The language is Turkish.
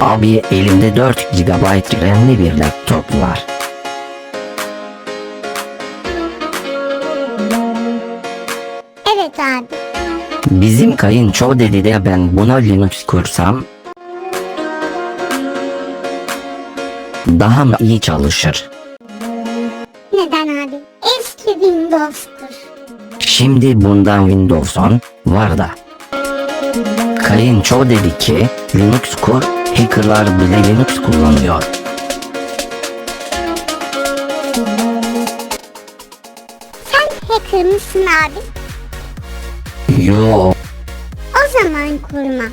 Abi elimde 4 GB RAM'li bir laptop var. Evet abi. Bizim kayınço dedi de ben buna Linux kursam daha mı iyi çalışır? Neden abi? Eski Windows'tur. Şimdi bundan Windows 10 var da. Kayınço dedi ki Linux kur, hackerlar bile Linux kullanıyor. Sen hacker mısın abi? Yo, O zaman kurma.